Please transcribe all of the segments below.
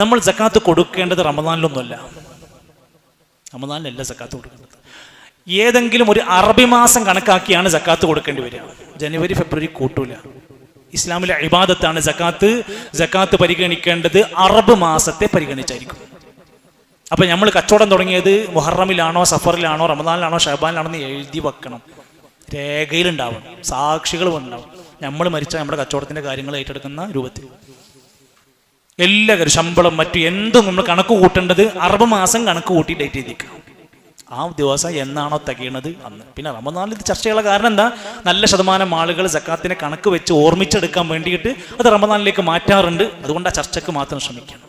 നമ്മൾ സക്കാത്ത് കൊടുക്കേണ്ടത് റമദാനിലൊന്നുമല്ല. റമദാനിലല്ല സക്കാത്ത് കൊടുക്കേണ്ടത്. ഏതെങ്കിലും ഒരു അറബി മാസം കണക്കാക്കിയാണ് സക്കാത്ത് കൊടുക്കേണ്ടി വരിക. ജനുവരി ഫെബ്രുവരി കൂട്ടൂല. ഇസ്ലാമിലെ ഇബാദത്താണ് സക്കാത്ത് സക്കാത്ത് പരിഗണിക്കേണ്ടത് അറബ് മാസത്തെ പരിഗണിച്ചായിരിക്കും. അപ്പൊ നമ്മൾ കച്ചവടം തുടങ്ങിയത് മുഹറമിലാണോ സഫറിലാണോ റമദാനിലാണോ ഷഹബാനിലാണോ എന്ന് എഴുതി വെക്കണം. രേഖയിലുണ്ടാവണം. സാക്ഷികളും ഉണ്ടാവും നമ്മൾ മരിച്ച നമ്മുടെ കച്ചവടത്തിന്റെ കാര്യങ്ങൾ ഏറ്റെടുക്കുന്ന രൂപത്തിൽ. എല്ലാ കാര്യം ശമ്പളം മറ്റു എന്തും നമ്മൾ കണക്ക് കൂട്ടേണ്ടത് അറുപത് മാസം കണക്ക് കൂട്ടി ഡേറ്റ് ചെയ്തിരിക്കുക ആ ദിവസം എന്നാണോ തികയണത് അന്ന്. പിന്നെ റമദാനിൽ ഇത് ചർച്ചയുള്ള കാരണം എന്താ? നല്ല ശതമാനം ആളുകൾ സക്കാത്തിനെ കണക്ക് വെച്ച് ഓർമ്മിച്ചെടുക്കാൻ വേണ്ടിയിട്ട് അത് റമദാനിലേക്ക് മാറ്റാറുണ്ട്. അതുകൊണ്ട് ആ ചർച്ചയ്ക്ക് മാത്രം ശ്രമിക്കണം.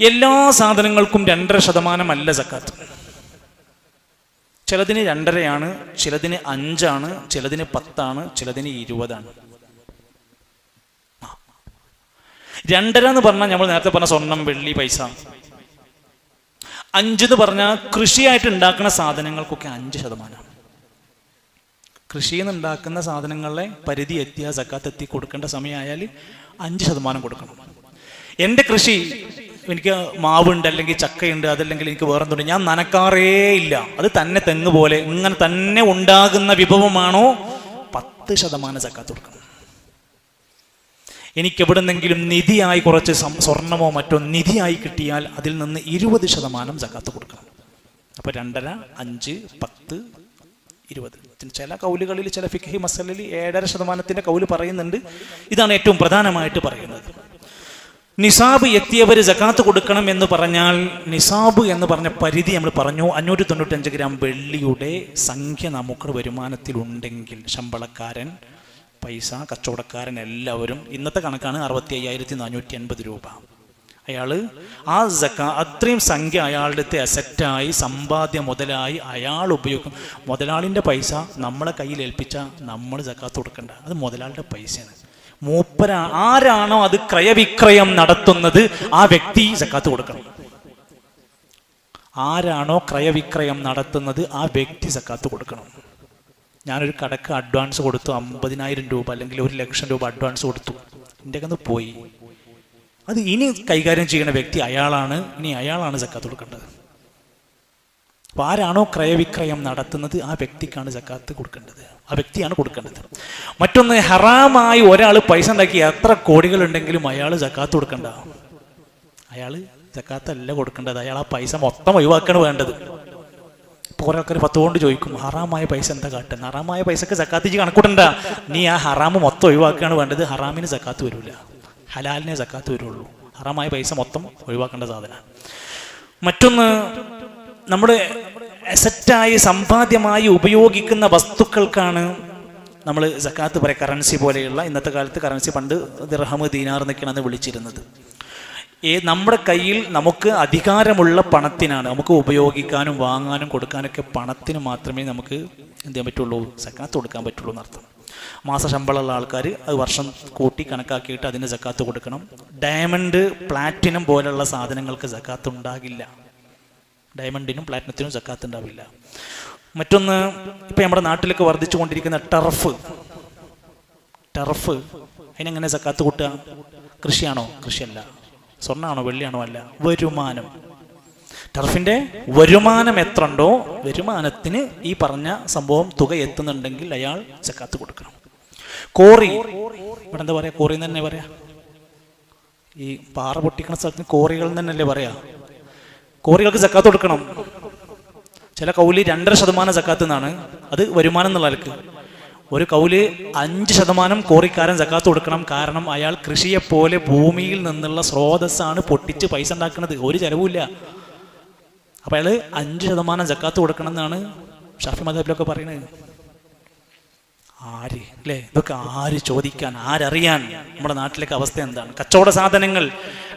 എല്ലാ സാധനങ്ങൾക്കും രണ്ടര ശതമാനം അല്ല സക്കാത്ത്. ചിലതിന് രണ്ടരയാണ് ചിലതിന് അഞ്ചാണ് ചിലതിന് പത്താണ് ചിലതിന് ഇരുപതാണ്. രണ്ടര എന്ന് പറഞ്ഞാൽ നമ്മൾ നേരത്തെ പറഞ്ഞ സ്വർണം വെള്ളി പൈസ. അഞ്ച് എന്ന് പറഞ്ഞാൽ കൃഷിയായിട്ട് ഉണ്ടാക്കുന്ന സാധനങ്ങൾക്കൊക്കെ അഞ്ച് ശതമാനം കൃഷിയിൽ നിന്ന് ഉണ്ടാക്കുന്ന സാധനങ്ങളെ പരിധി എത്തിയ സക്കാത്ത് എത്തി കൊടുക്കേണ്ട സമയമായാൽ അഞ്ച് ശതമാനം കൊടുക്കണം. എന്റെ കൃഷി എനിക്ക് മാവുണ്ട് അല്ലെങ്കിൽ ചക്കയുണ്ട് അതല്ലെങ്കിൽ എനിക്ക് വേറെ എന്തുണ്ട് ഞാൻ നനക്കാറേ ഇല്ല. അത് തന്നെ തെങ്ങ് പോലെ ഇങ്ങനെ തന്നെ ഉണ്ടാകുന്ന വിഭവമാണോ? പത്ത് ശതമാനം സക്കാത്ത് കൊടുക്കണം. എനിക്ക് എവിടെന്നെങ്കിലും നിധിയായി കുറച്ച് സ്വർണമോ മറ്റോ നിധിയായി കിട്ടിയാൽ അതിൽ നിന്ന് ഇരുപത് ശതമാനം ജക്കാത്ത് കൊടുക്കണം. അപ്പൊ രണ്ടര അഞ്ച് പത്ത് ഇരുപത്. ചില കൗലുകളിൽ ചില ഫിഖി മസലിൽ ഏഴര ശതമാനത്തിന്റെ കൗൽ പറയുന്നുണ്ട്. ഇതാണ് ഏറ്റവും പ്രധാനമായിട്ട് പറയുന്നത്. നിസാബ് എത്തിയവർ ജക്കാത്ത് കൊടുക്കണം എന്ന് പറഞ്ഞാൽ നിസാബ് എന്ന് പറഞ്ഞ പരിധി നമ്മൾ പറഞ്ഞു. അഞ്ഞൂറ്റി തൊണ്ണൂറ്റഞ്ച് ഗ്രാം വെള്ളിയുടെ സംഖ്യ നമുക്ക് വരുമാനത്തിലുണ്ടെങ്കിൽ ശമ്പളക്കാരൻ പൈസ കച്ചവടക്കാരൻ എല്ലാവരും ഇന്നത്തെ കണക്കാണ് അറുപത്തി അയ്യായിരത്തി നാനൂറ്റി അൻപത് രൂപ. അയാൾ ആ സക്ക അത്രയും സംഖ്യ അയാളുടെ അസറ്റായി സമ്പാദ്യ മുതലായി അയാൾ ഉപയോഗിക്കും. മുതലാളിന്റെ പൈസ നമ്മളെ കയ്യിൽ ഏൽപ്പിച്ച നമ്മൾ സക്കാത്ത് കൊടുക്കണ്ട. അത് മുതലാളിന്റെ പൈസയാണ്. മൂപ്പരാ ആരാണോ അത് ക്രയവിക്രയം നടത്തുന്നത് ആ വ്യക്തി സക്കാത്ത് കൊടുക്കണം. ആരാണോ ക്രയവിക്രയം നടത്തുന്നത് ആ വ്യക്തി സക്കാത്ത് കൊടുക്കണം. ഞാനൊരു കടക്ക് അഡ്വാൻസ് കൊടുത്തു അമ്പതിനായിരം രൂപ അല്ലെങ്കിൽ ഒരു ലക്ഷം രൂപ അഡ്വാൻസ് കൊടുത്തു. എന്റെ കന്ന് പോയി. അത് ഇനി കൈകാര്യം ചെയ്യുന്ന വ്യക്തി അയാളാണ് ഇനി അയാളാണ് സക്കാത്ത് കൊടുക്കേണ്ടത്. അപ്പൊ ആരാണോ ക്രയവിക്രയം നടത്തുന്നത് ആ വ്യക്തിക്കാണ് സക്കാത്ത് കൊടുക്കേണ്ടത്. ആ വ്യക്തിയാണ് കൊടുക്കേണ്ടത്. മറ്റൊന്ന് ഹറാമായി ഒരാൾ പൈസ ഉണ്ടാക്കി എത്ര കോടികളുണ്ടെങ്കിലും അയാൾ സക്കാത്ത് കൊടുക്കണ്ട. അയാൾ സക്കാത്തല്ല കൊടുക്കേണ്ടത്. അയാൾ ആ പൈസ മൊത്തം ഒഴിവാക്കാണ് വേണ്ടത്. കുറെ ആൾക്കാർ പത്ത് കൊണ്ട് ചോദിക്കും ഹറാമായ പൈസ എന്താ കാട്ടുന്നത് ഹറാമായ പൈസക്ക് സക്കാത്തിച്ച് കണക്കൂട്ടണ്ട? നീ ആ ഹറാമ് മൊത്തം ഒഴിവാക്കുകയാണ് വേണ്ടത്. ഹറാമിന് സക്കാത്ത് വരില്ല ഹലാലിനെ സക്കാത്ത് വരുള്ളൂ. ഹറാമായ പൈസ മൊത്തം ഒഴിവാക്കേണ്ട സാധന. മറ്റൊന്ന് നമ്മുടെ അസറ്റായി സമ്പാദ്യമായി ഉപയോഗിക്കുന്ന വസ്തുക്കൾക്കാണ് നമ്മൾ സക്കാത്ത് പറയാം കറൻസി പോലെയുള്ള. ഇന്നത്തെ കാലത്ത് കറൻസി പണ്ട് ദിർഹമ് ദീനാർ എന്നൊക്കെയാണ് വിളിച്ചിരുന്നത്. ഏ നമ്മുടെ കയ്യിൽ നമുക്ക് അധികാരമുള്ള പണത്തിനാണ്. നമുക്ക് ഉപയോഗിക്കാനും വാങ്ങാനും കൊടുക്കാനൊക്കെ പണത്തിന് മാത്രമേ നമുക്ക് എന്ത് ചെയ്യാൻ പറ്റുള്ളൂ? സക്കാത്ത് കൊടുക്കാൻ പറ്റുള്ളൂ എന്നർത്ഥം. മാസ ശമ്പളമുള്ള ആൾക്കാർ അത് വർഷം കൂട്ടി കണക്കാക്കിയിട്ട് അതിന് സക്കാത്ത് കൊടുക്കണം. ഡയമണ്ട് പ്ലാറ്റിനം പോലുള്ള സാധനങ്ങൾക്ക് സക്കാത്ത് ഉണ്ടാകില്ല. ഡയമണ്ടിനും പ്ലാറ്റിനത്തിനും സക്കാത്ത് ഉണ്ടാവില്ല. മറ്റൊന്ന് ഇപ്പം നമ്മുടെ നാട്ടിലൊക്കെ വർദ്ധിച്ചു കൊണ്ടിരിക്കുന്ന ടർഫ് ടർഫ് അതിനെങ്ങനെ സക്കാത്ത് കൂട്ടുക? കൃഷിയാണോ? കൃഷിയല്ല. സ്വർണമാണോ വെള്ളിയാണോ അല്ല വരുമാനം. ടർഫിന്റെ വരുമാനം എത്ര ഉണ്ടോ വരുമാനത്തിന് ഈ പറഞ്ഞ സംഭവം തുക എത്തുന്നുണ്ടെങ്കിൽ അയാൾ ചക്കാത്ത് കൊടുക്കണം. കോറി ഇവിടെ എന്താ പറയാ? കോറി തന്നെ പറയാ. ഈ പാറ പൊട്ടിക്കുന്ന സ്ഥലത്തിന് കോറികൾ തന്നെയല്ലേ പറയാ? കോറികൾക്ക് ചക്കാത്ത് കൊടുക്കണം. ചില കൗലി രണ്ടര ശതമാനം ചക്കാത്ത് എന്നാണ്. അത് വരുമാനം എന്നുള്ള ഒരു കൗൽ അഞ്ച് ശതമാനം കോറിക്കാരൻ സക്കാത്ത് കൊടുക്കണം. കാരണം അയാൾ കൃഷിയെ പോലെ ഭൂമിയിൽ നിന്നുള്ള സ്രോതസ്സാണ് പൊട്ടിച്ച് പൈസ ഉണ്ടാക്കുന്നത്. ഒരു ചെലവുമില്ല. അപ്പൊ അയാൾ അഞ്ച് ശതമാനം ജക്കാത്ത് കൊടുക്കണം എന്നാണ് ഷാഫി മദബിലൊക്കെ പറയുന്നത് ആര്? അല്ലേ? ഇതൊക്കെ ആര് ചോദിക്കാൻ ആരറിയാൻ? നമ്മുടെ നാട്ടിലേക്ക് അവസ്ഥ എന്താണ്? കച്ചവട സാധനങ്ങൾ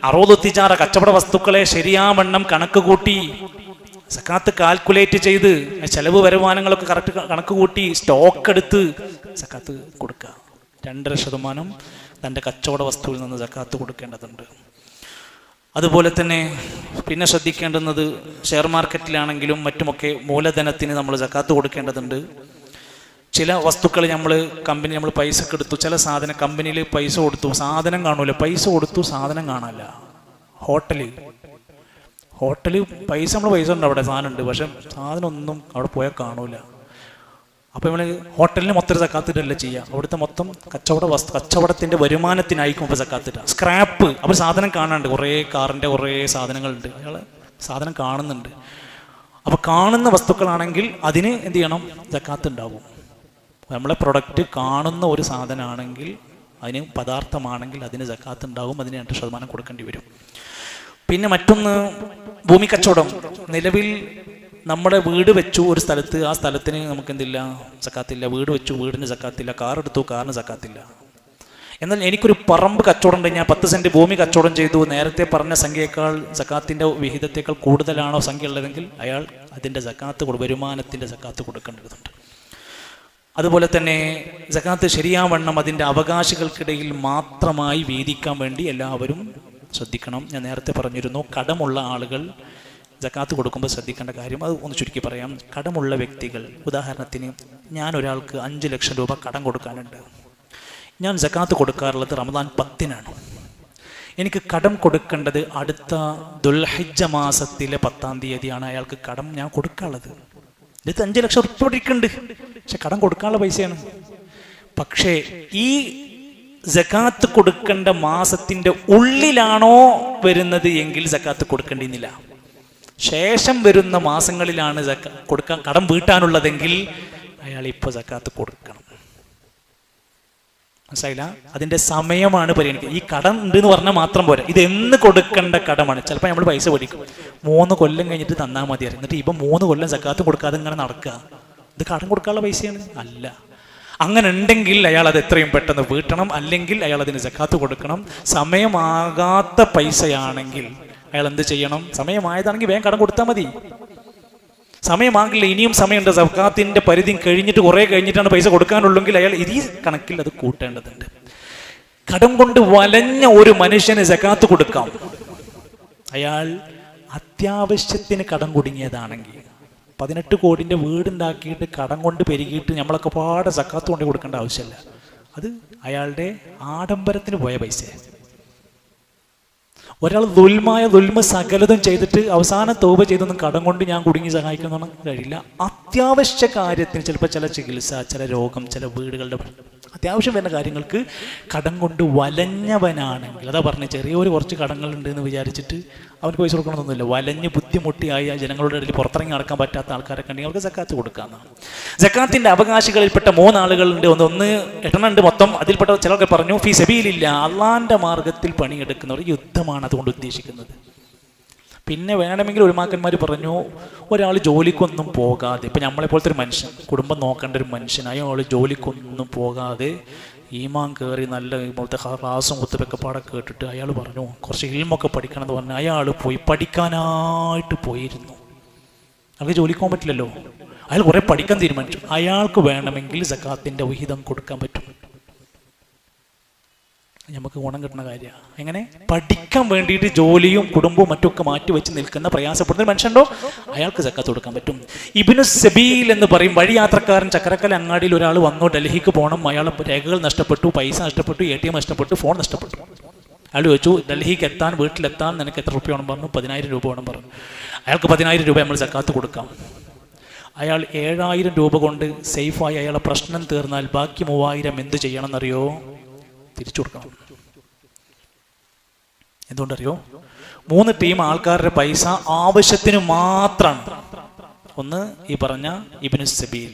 അറുപത്തൊത്തിച്ചാറ കച്ചവട വസ്തുക്കളെ ശരിയാവണ്ണം കണക്ക് കൂട്ടി സക്കാത്ത് കാൽക്കുലേറ്റ് ചെയ്ത് ചെലവ് വരുമാനങ്ങളൊക്കെ കറക്റ്റ് കണക്ക് കൂട്ടി സ്റ്റോക്ക് എടുത്ത് സക്കാത്ത് കൊടുക്കുക. രണ്ടര ശതമാനം തന്റെ കച്ചവട വസ്തുവിൽ നിന്ന് സക്കാത്ത് കൊടുക്കേണ്ടതുണ്ട്. അതുപോലെ തന്നെ പിന്നെ ശ്രദ്ധിക്കേണ്ടുന്നത് ഷെയർ മാർക്കറ്റിലാണെങ്കിലും മറ്റുമൊക്കെ മൂലധനത്തിന് നമ്മൾ സക്കാത്ത് കൊടുക്കേണ്ടതുണ്ട്. ചില വസ്തുക്കൾ നമ്മൾ കമ്പനി നമ്മൾ പൈസ എടുത്തു ചില സാധനം കമ്പനിയിൽ പൈസ കൊടുത്തു സാധനം കാണൂല പൈസ കൊടുത്തു സാധനം കാണാല്ല ഹോട്ടൽ ഹോട്ടൽ പൈസ നമ്മൾ പൈസ ഉണ്ട് അവിടെ സാധനം ഉണ്ട്. പക്ഷെ സാധനം ഒന്നും അവിടെ പോയാൽ കാണൂല. അപ്പോൾ നമ്മൾ ഹോട്ടലിന് മൊത്തം സക്കാത്തിട്ടല്ല ചെയ്യുക. അവിടുത്തെ മൊത്തം കച്ചവട വസ്തു കച്ചവടത്തിന്റെ വരുമാനത്തിനായിരിക്കും ഇപ്പോൾ സക്കാത്തിട്ട സ്ക്രാപ്പ് അപ്പോൾ സാധനം കാണാനുണ്ട്. കുറേ കാറിന്റെ കുറേ സാധനങ്ങളുണ്ട്. അയാൾ സാധനം കാണുന്നുണ്ട്. അപ്പോൾ കാണുന്ന വസ്തുക്കളാണെങ്കിൽ അതിന് എന്ത് ചെയ്യണം? സക്കാത്ത് ഉണ്ടാവും. നമ്മളെ പ്രൊഡക്റ്റ് കാണുന്ന ഒരു സാധനമാണെങ്കിൽ അതിന് പദാർത്ഥമാണെങ്കിൽ അതിന് സക്കാത്ത് ഉണ്ടാവും. അതിന് രണ്ട് ശതമാനം കൊടുക്കേണ്ടി വരും. പിന്നെ മറ്റൊന്ന് ഭൂമി കച്ചവടം. നിലവിൽ നമ്മുടെ വീട് വെച്ചു ഒരു സ്ഥലത്ത് ആ സ്ഥലത്തിന് നമുക്ക് എന്തില്ല സക്കാത്തില്ല. വീട് വെച്ചു വീടിന് സക്കാത്തില്ല. കാർ എടുത്തു കാറിന് സക്കാത്തില്ല. എന്നാൽ എനിക്കൊരു പറമ്പ് കച്ചവടം ഉണ്ട് ഞാൻ പത്ത് സെന്റ് ഭൂമി കച്ചവടം ചെയ്തു. നേരത്തെ പറഞ്ഞ സംഖ്യയേക്കാൾ സക്കാത്തിന്റെ വിഹിതത്തേക്കാൾ കൂടുതലാണോ സംഖ്യ ഉള്ളതെങ്കിൽ അയാൾ അതിന്റെ സക്കാത്ത് കൊടു വരുമാനത്തിന്റെ സക്കാത്ത് കൊടുക്കേണ്ടതുണ്ട്. അതുപോലെ തന്നെ സക്കാത്ത് ശരിയാവണ്ണം അതിന്റെ അവകാശികൾക്കിടയിൽ മാത്രമായി വീതിക്കാൻ വേണ്ടി എല്ലാവരും ശ്രദ്ധിക്കണം. ഞാൻ നേരത്തെ പറഞ്ഞിരുന്നു കടമുള്ള ആളുകൾ ജക്കാത്ത് കൊടുക്കുമ്പോൾ ശ്രദ്ധിക്കേണ്ട കാര്യം അത് ഒന്ന് ചുരുക്കി പറയാം. കടമുള്ള വ്യക്തികൾ ഉദാഹരണത്തിന് ഞാൻ ഒരാൾക്ക് അഞ്ച് ലക്ഷം രൂപ കടം കൊടുക്കാനുണ്ട്. ഞാൻ ജക്കാത്ത് കൊടുക്കാറുള്ളത് റമദാൻ പത്തിനാണ്. എനിക്ക് കടം കൊടുക്കേണ്ടത് അടുത്ത ദുൽഹജ്ജ മാസത്തിലെ പത്താം തീയതിയാണ് അയാൾക്ക് കടം ഞാൻ കൊടുക്കാനുള്ളത്. ഇത് അഞ്ച് ലക്ഷം ഉറുപ്പ് ഇരിക്കുന്നുണ്ട്. പക്ഷെ കടം കൊടുക്കാനുള്ള പൈസയാണ്. പക്ഷേ ഈ ജക്കാത്ത് കൊടുക്കേണ്ട മാസത്തിന്റെ ഉള്ളിലാണോ വരുന്നത് എങ്കിൽ ജക്കാത്ത് കൊടുക്കേണ്ടിന്നില്ല ശേഷം വരുന്ന മാസങ്ങളിലാണ് കൊടുക്കാൻ കടം വീട്ടാനുള്ളതെങ്കിൽ അയാൾ ഇപ്പോൾ ജക്കാത്ത് കൊടുക്കണം. മനസ്സിലായില്ല? അതിന്റെ സമയമാണ് പരിഗണിക്കുക. ഈ കടം ഉണ്ട് എന്ന് പറഞ്ഞാൽ മാത്രം പോരാ. ഇത് എന്ന് കൊടുക്കേണ്ട കടമാണ്. ചിലപ്പോൾ നമ്മൾ പൈസ പഠിക്കും മൂന്ന് കൊല്ലം കഴിഞ്ഞിട്ട് തന്നാൽ മതിയായിരുന്നു. എന്നിട്ട് ഇപ്പം മൂന്ന് കൊല്ലം ജക്കാത്ത് കൊടുക്കാതെ ഇങ്ങനെ നടക്കുക. ഇത് കടം കൊടുക്കാനുള്ള പൈസയാണ്? അല്ല. അങ്ങനെ ഉണ്ടെങ്കിൽ അയാൾ അത് എത്രയും പെട്ടെന്ന് വീട്ടണം. അല്ലെങ്കിൽ അയാൾ അതിന് ജക്കാത്ത് കൊടുക്കണം. സമയമാകാത്ത പൈസയാണെങ്കിൽ അയാൾ എന്ത് ചെയ്യണം? സമയമായതാണെങ്കിൽ വേഗം കടം കൊടുത്താൽ മതി. സമയമാകില്ല ഇനിയും സമയമുണ്ട്. സക്കാത്തിന്റെ പരിധി കഴിഞ്ഞിട്ട് കുറേ കഴിഞ്ഞിട്ടാണ് പൈസ കൊടുക്കാനുള്ളെങ്കിൽ അയാൾ ഈ കണക്കിൽ അത് കൂട്ടേണ്ടതുണ്ട്. കടം കൊണ്ട് വലഞ്ഞ ഒരു മനുഷ്യന് ജക്കാത്ത് കൊടുക്കാം. അയാൾ അത്യാവശ്യത്തിന് കടം കുടുങ്ങിയതാണെങ്കിൽ പതിനെട്ട് കോടിന്റെ വീടുണ്ടാക്കിയിട്ട് കടം കൊണ്ട് പെരുകിയിട്ട് നമ്മളൊക്കെ പാടെ സക്കാത്ത് കൊണ്ട് കൊടുക്കേണ്ട ആവശ്യമില്ല. അത് അയാളുടെ ആഡംബരത്തിന് പോയ പൈസ ഒരാൾ ദുൽമായ ദുൽമ സകലതും ചെയ്തിട്ട് അവസാന തോപ ചെയ്തൊന്നും കടം കൊണ്ട് ഞാൻ കുടുങ്ങി സഹായിക്കുന്നതാണ് കഴിയില്ല. അത്യാവശ്യ കാര്യത്തിന് ചിലപ്പോൾ ചില ചികിത്സ ചില രോഗം ചില വീടുകളുടെ അത്യാവശ്യം വരുന്ന കാര്യങ്ങൾക്ക് കടം കൊണ്ട് വലഞ്ഞവനാണെങ്കിൽ അതാ പറഞ്ഞ ചെറിയൊരു കുറച്ച് കടങ്ങളുണ്ട് എന്ന് വിചാരിച്ചിട്ട് അവന് പൈസ കൊടുക്കണമെന്നൊന്നുമില്ല വലഞ്ഞ് ബുദ്ധിമുട്ടിയായ ജനങ്ങളുടെ ഇടയിൽ പുറത്തിറങ്ങി നടക്കാൻ പറ്റാത്ത ആൾക്കാരെ ഉണ്ടെങ്കിൽ അവർക്ക് സക്കാത്ത് കൊടുക്കാമെന്നാണ് ജക്കാത്തിന്റെ അവകാശികളിൽപ്പെട്ട മൂന്നാളുകളുണ്ട്. ഒന്ന് ഒന്ന് എട്ടെണ്ണുണ്ട് മൊത്തം. അതിൽപ്പെട്ട ചിലർക്ക് പറഞ്ഞു ഫീ സബീലില്ല അള്ളാന്റെ മാർഗത്തിൽ പണിയെടുക്കുന്നവർ യുദ്ധമാണ് അതുകൊണ്ട് ഉദ്ദേശിക്കുന്നത്. പിന്നെ വേണമെങ്കിൽ ഒരുമാക്കന്മാർ പറഞ്ഞു ഒരാൾ ജോലിക്കൊന്നും പോകാതെ ഇപ്പം നമ്മളെപ്പോലത്തെ ഒരു മനുഷ്യൻ കുടുംബം നോക്കേണ്ട ഒരു മനുഷ്യൻ അയാൾ ജോലിക്കൊന്നും പോകാതെ ഈമാൻ കയറി നല്ല ഇപ്പോഴത്തെ ക്ലാസും കുത്തുവെക്കപ്പാടെ കേട്ടിട്ട് അയാൾ പറഞ്ഞു കുറച്ച് ഇൽമൊക്കെ പഠിക്കണം എന്ന് പറഞ്ഞു അയാൾ പോയി പഠിക്കാനായിട്ട് പോയിരുന്നു. അയാൾക്ക് ജോലിക്ക് പോകാൻ പറ്റില്ലല്ലോ. അയാൾ കുറെ പഠിക്കാൻ തീരുമാനിച്ചു. അയാൾക്ക് വേണമെങ്കിൽ സക്കാത്തിന്റെ വിഹിതം കൊടുക്കാൻ പറ്റും. നമുക്ക് ഗുണം കിട്ടുന്ന കാര്യമാണ് എങ്ങനെ? പഠിക്കാൻ വേണ്ടിയിട്ട് ജോലിയും കുടുംബവും മാറ്റി വെച്ച് നിൽക്കുന്ന പ്രയാസപ്പെടുന്ന മനുഷ്യണ്ടോ അയാൾക്ക് സക്കാത്ത് കൊടുക്കാൻ പറ്റും. ഇബിനു സബീൽ എന്ന് പറയും വഴിയാത്രക്കാരൻ ചക്കരക്കൽ അങ്ങാടിയിൽ ഒരാൾ വന്നു ഡൽഹിക്ക് പോകണം അയാൾ രേഖകൾ നഷ്ടപ്പെട്ടു പൈസ നഷ്ടപ്പെട്ടു എ ടി എം നഷ്ടപ്പെട്ടു ഫോൺ നഷ്ടപ്പെട്ടു. അയാൾ ചോദിച്ചു ഡൽഹിക്ക് എത്താൻ വീട്ടിലെത്താൻ നിനക്ക് എത്ര രൂപ വേണം? പറഞ്ഞു പതിനായിരം രൂപ വേണം പറഞ്ഞു. അയാൾക്ക് പതിനായിരം രൂപ നമ്മൾ ചക്കാത്ത് കൊടുക്കാം. അയാൾ ഏഴായിരം രൂപ കൊണ്ട് സേഫായി അയാളെ പ്രശ്നം തീർന്നാൽ ബാക്കി മൂവായിരം എന്ത് ചെയ്യണമെന്നറിയോ തിരിച്ചു കൊടുക്കണം. എന്തുകൊണ്ടറിയോ? മൂന്ന് ടീം ആൾക്കാരുടെ പൈസ ആവശ്യത്തിന് മാത്രമാണ്. ഒന്ന് ഈ പറഞ്ഞ ഇബിനു സബീൽ.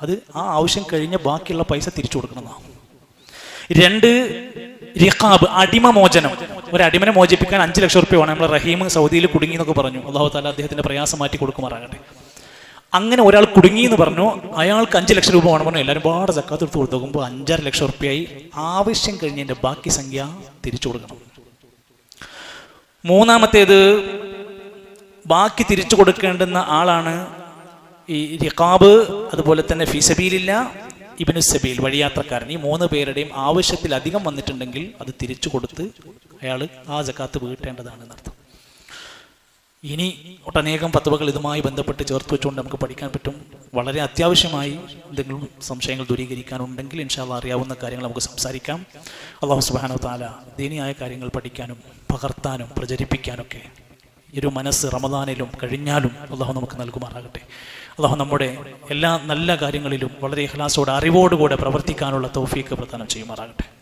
അത് ആ ആവശ്യം കഴിഞ്ഞ് ബാക്കിയുള്ള പൈസ തിരിച്ചു കൊടുക്കണം രണ്ട് റിഖാബ് അടിമ മോചനം. ഒരു അടിമനെ മോചിപ്പിക്കാൻ അഞ്ച് ലക്ഷം റുപ്യ വേണം. നമ്മൾ റഹീം സൗദിയിൽ കുടുങ്ങി എന്നൊക്കെ പറഞ്ഞു. അള്ളാഹു താല അദ്ദേഹത്തിന്റെ പ്രയാസം മാറ്റി കൊടുക്കുമാറാകട്ടെ. അങ്ങനെ ഒരാൾ കുടുങ്ങി എന്ന് പറഞ്ഞു. അയാൾക്ക് അഞ്ച് ലക്ഷം രൂപ വേണം പറഞ്ഞു. എല്ലാവരും പാടെ സക്കാത്ത് എടുത്ത് കൊടുത്ത്. നോക്കുമ്പോൾ അഞ്ചര ലക്ഷം റുപ്യയായി ആവശ്യം കഴിഞ്ഞതിന്റെ ബാക്കി സംഖ്യ തിരിച്ചു കൊടുക്കണം. മൂന്നാമത്തേത് ബാക്കി തിരിച്ചു കൊടുക്കേണ്ടുന്ന ആളാണ് ഈ റിഖാബ് അതുപോലെ തന്നെ ഫിസബീലില്ല ഇബിനു സബീൽ വഴിയാത്രക്കാരൻ. ഈ മൂന്ന് പേരുടെയും ആവശ്യത്തിലധികം വന്നിട്ടുണ്ടെങ്കിൽ അത് തിരിച്ചു കൊടുത്ത് അയാൾ ആ ജക്കാത്ത് വീട്ടേണ്ടതാണ് എന്നർത്ഥം ഇനി ഒട്ടനേകം പത്തുവകൾ ഇതുമായി ബന്ധപ്പെട്ട് ചേർത്ത് വെച്ചുകൊണ്ട് നമുക്ക് പഠിക്കാൻ പറ്റും. വളരെ അത്യാവശ്യമായി എന്തെങ്കിലും സംശയങ്ങൾ ദൂരീകരിക്കാനുണ്ടെങ്കിൽ ഇൻഷാല്ല അറിയാവുന്ന കാര്യങ്ങൾ നമുക്ക് സംസാരിക്കാം. അള്ളാഹു സുബാനോ താല ദീനിയായ കാര്യങ്ങൾ പഠിക്കാനും പകർത്താനും പ്രചരിപ്പിക്കാനൊക്കെ ഒരു മനസ്സ് റമദാനിലും കഴിഞ്ഞാലും അള്ളാഹു നമുക്ക് നൽകുമാറാകട്ടെ. അള്ളാഹു നമ്മുടെ എല്ലാ നല്ല കാര്യങ്ങളിലും വളരെ ഇഹ്ലാസോടെ അറിവോടുകൂടെ പ്രവർത്തിക്കാനുള്ള തൗഫീക്ക് പ്രദാനം ചെയ്യുമാറാകട്ടെ.